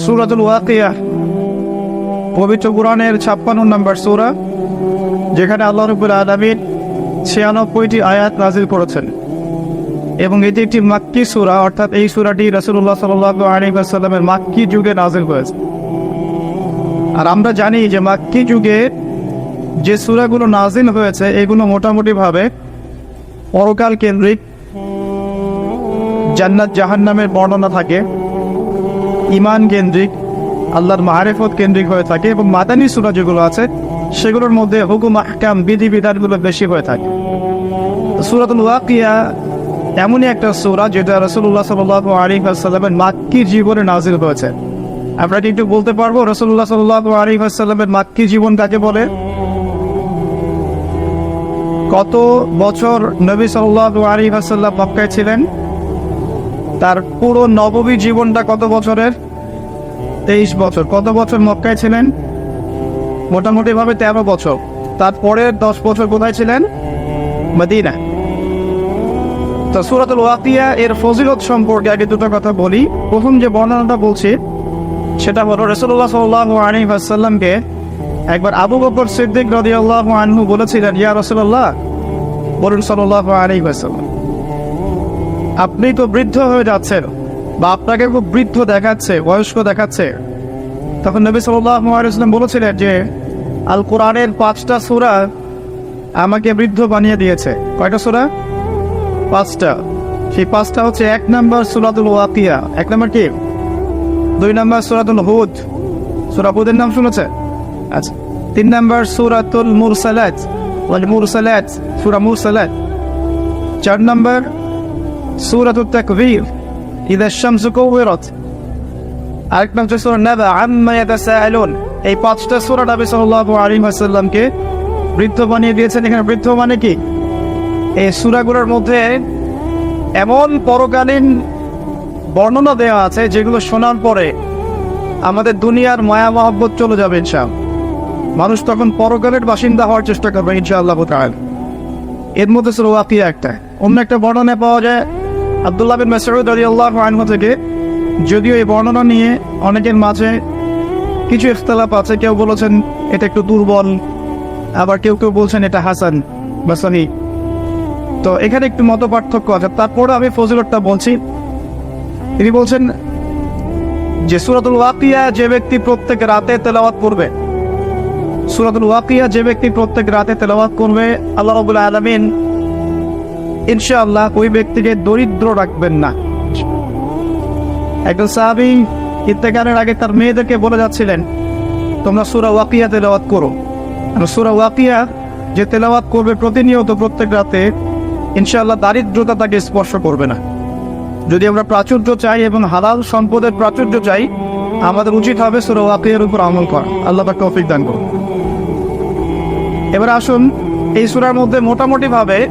সুরাতুল ওয়াকিয়া, পবিত্র কোরআনের ছাপ্পান্ন নম্বর সূরা, যেখানে আল্লাহ রবুল আলমিন ছিয়ানব্বইটি আয়াত নাজিল করেছেন। এবং এটি একটি মাক্কি সূরা, অর্থাৎ এই সূরাটি সাল্লাল্লাহু আলাইহি মাক্কি যুগে নাজিল হয়েছে। আর আমরা জানি যে মাক্কি যুগে যে সূরাগুলো নাজিল হয়েছে, এগুলো মোটামুটি ভাবে পরকাল কেন্দ্রিক জান্নাত জাহান্নামের বর্ণনা থাকে। ইমান কেন্দ্রিক, আল্লাহর মাহারেফত কেন্দ্রিক হয়ে থাকে এবং মাদানী সূরা যেগুলো আছে, সেগুলোর মধ্যে হুকুম, আহকাম বিধি বিধানগুলো বেশি হয়ে থাকে। সুরাতুল ওয়াকিয়া এমনই একটা সূরা যেটা রাসূলুল্লাহ সাল্লাল্লাহু আলাইহি ওয়াসাল্লামের মাক্কি জীবনে নাজিল হয়েছে। আমরা কি একটু বলতে পারব রাসূলুল্লাহ সাল্লাল্লাহু আলাইহি ওয়াসাল্লামের মাক্কি জীবন কাকে বলে? কত বছর নবী সাল্লাল্লাহু আলাইহি ওয়াসাল্লাম মক্কায় ছিলেন? তার পুরো নববী জীবনটা কত বছরের? তেইশ বছর। কত বছর মক্কায় ছিলেন? মোটামুটি ভাবে তেরো বছর। তারপরের দশ বছর কোথায় ছিলেন? মদিনা তো সুরাতুল ওয়াকিয়া এর ফজিলত সম্পর্কে আগে দুটো কথা বলি। প্রথম যে বর্ণনাটা বলছি, সেটা হলো রসুল্লাহ সাল্লাহ আলী আসাল্লামকে একবার আবু বকর সিদ্দিক রাদিয়াল্লাহু আনহু বলেছিলেন, ইয়া রাসূলুল্লাহ, বলুন সাল্লাল্লাহু আলাইহি ওয়াসাল্লাম। আপনি তো বৃদ্ধ হয়ে যাচ্ছেন, বা আপনাকে খুব বৃদ্ধ দেখাচ্ছে, বয়স্ক দেখাচ্ছে। তখন নবী ওয়াসাল্লাম বলেছিলেন যে আল কোরআনের পাঁচটা সূরা আমাকে বৃদ্ধ বানিয়ে দিয়েছে। কয়টা সূরা? পাঁচটা। সেই পাঁচটা হচ্ছে এক নম্বর সূরাতুল ওয়াকিয়া। এক নাম্বার কি? দুই নম্বর সূরাতুল হুদ। সূরা হুদের নাম শুনেছে আচ্ছা। তিন নম্বর সূরাতুল মুরসালাত। ওয়াল মুরসালাত। সূরা মুরসালাত। চার নাম্বার সূরাতুত তাকবীর ইদা শামসু কুবিরাত আরেক নাম হচ্ছে সূরা নাবা আম্মা ইয়াতাসাআলুন এই পাঁচটা সূরা নবী সাল্লাল্লাহু আলাইহি ওয়াসাল্লামকে বৃদ্ধ বানিয়ে দিয়েছেন। এখানে বৃদ্ধ মানে কি? এই সূরাগুলোর মধ্যে এমন পরকালীন বর্ণনা দেওয়া আছে, যেগুলো শোনার পরে আমাদের দুনিয়ার মায়া মহব্বত চলে যাবে ইনশাআল্লাহ। মানুষ তখন পরকালের বাসিন্দা হওয়ার চেষ্টা করবে ইনশাআল্লাহ তাআলা। এর মধ্যে সুরা ওয়াকিয়া একটা। অন্য একটা বর্ণনা পাওয়া যায় আব্দুল্লাহ বিন মাসউদ রাদিয়াল্লাহু আনহু থেকে, যদিও এই বর্ণনা নিয়ে অনেকের মাঝে কিছু ইখতলাফ আছে, কেউ বলেছেন এটা একটু দুর্বল, আবার কেউ কেউ বলছেন এটা হাসান বা সহি। তো এখানে একটু মত পার্থক্য আছে। তারপরে আমি ফজিলতটা বলছি। তিনি বলছেন যে সুরাতুল ওয়াকিয়া যে ব্যক্তি প্রত্যেক রাতে তেলাওয়াত করবে, সুরাতুল ওয়াকিয়া যে ব্যক্তি প্রত্যেক রাতে তেলাওয়াত করবে, আল্লাহ রাব্বুল আলামিন ইনশাআল্লাহ ওই ব্যক্তিকে দরিদ্র রাখবেন না। একজন সাহাবী ইত্তেকারের আগে তার মেয়েদেরকে বলে যাচ্ছিলেন, তোমরা সুরা ওয়াকিয়া তেলাওয়াত করো। সুরা ওয়াকিয়া যে তেলাওয়াত করবে প্রতিনিয়ত প্রত্যেক রাতে, ইনশাআল্লাহ দারিদ্রতা তাকে স্পর্শ করবে না। যদি আমরা প্রাচুর্য চাই এবং হালাল সম্পদের প্রাচুর্য চাই, আমাদের উচিত হবে সুরা ওয়াকিয়ার উপর আমল করা। আল্লাহ তাকে তৌফিক দান করুন। এবার আসুন এই সুরার মধ্যে মোটামুটি ভাবে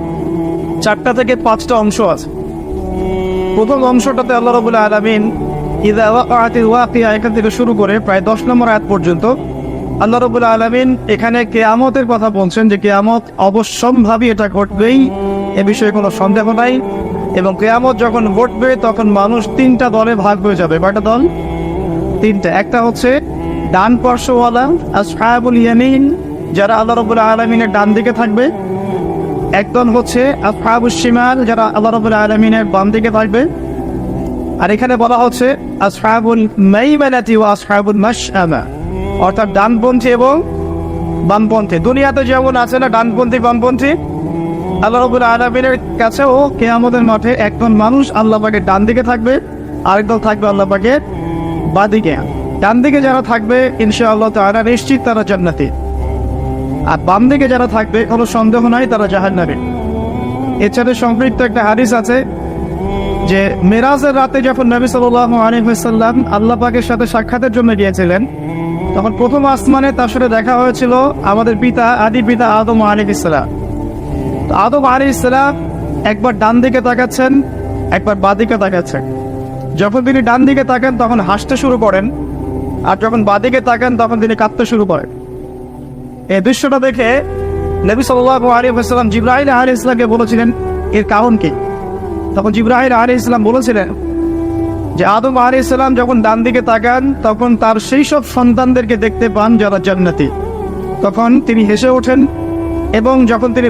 চারটা থেকে পাঁচটা অংশ আছে। প্রথম অংশটাতে আল্লাহ রবুল আলমিন ওয়াকিয়া এখান থেকে শুরু করে প্রায় দশ নম্বর আয়াত পর্যন্ত আল্লাহ রবুল আলমিন এখানে কেয়ামতের কথা বলছেন যে কেয়ামত অবশ্যম্ভাবী এটা ঘটবেই, এ বিষয়ে কোনো সন্দেহ নাই এবং কেয়ামত যখন ঘটবে তখন মানুষ তিনটা দলে ভাগ হয়ে যাবে। কয়টা দল? তিনটা। একটা হচ্ছে ডান পার্শ্বওয়ালা, আসহাবুল ইয়ামিন, যারা আল্লাহ রবুল আলমিনের ডান দিকে থাকবে। একদল হচ্ছে আসহাবুল শিমাল, যারা আল্লাহ রবুল আলমিনের বাম দিকে থাকবে। আর এখানে বলা হচ্ছে আসহাবুল মাইমানাতি ও আসহাবুল মাশআমা। অর্থাৎ ডানপন্থী এবং বামপন্থী। দুনিয়াতে যেমন আছে না ডানপন্থী, বামপন্থী, আল্লাহ রবুল আলমিনের কাছেও কেয়ামতের মাঠে একজন মানুষ আল্লাহ পাকের ডান দিকে থাকবে, আরেক দল থাকবে আল্লাহ পাকের বাদিকে ডান দিকে যারা থাকবে, ইনশাআল্লাহ তারা নিশ্চিত তারা জান্নাতি। আর বাম দিকে যারা থাকবে, কোনো সন্দেহ নাই, তারা জাহান্নামে এছাড়া সম্পৃক্ত একটা হাদিস আছে যে, মেরাজের রাতে যখন নবী সাল্লাল্লাহু আলাইহি আল্লাহ পাকের সাথে সাক্ষাতের জন্য গিয়েছিলেন, তখন প্রথম আসমানে তার সাথে দেখা হয়েছিল আমাদের পিতা, আদি পিতা আদম আলাইহিস সালাম। তো আদম আলাইহিস সালাম একবার ডান দিকে তাকাচ্ছেন, একবার বাঁ দিকে তাকাচ্ছেন। যখন তিনি ডান দিকে তাকান, তখন হাসতে শুরু করেন, আর যখন বাদিকে তাকান, তখন তিনি কাঁদতে শুরু করেন। এই দৃশ্যটা দেখে নবী সাল্লাল্লাহু আলাইহি ওয়াসাল্লাম জিব্রাহিল আলাইহিস ইসলামকে বলেছিলেন, এর কারণ কি? তখন জিব্রাহিল আলাইহিস ইসলাম বলেছিলেন যে, আদম আলী ইসলাম যখন ডান দিকে তাকান, তখন তার সেই সব সন্তানদেরকে দেখতে পান যারা জান্নাতি। তখন তিনি হেসে ওঠেন এবং যখন তিনি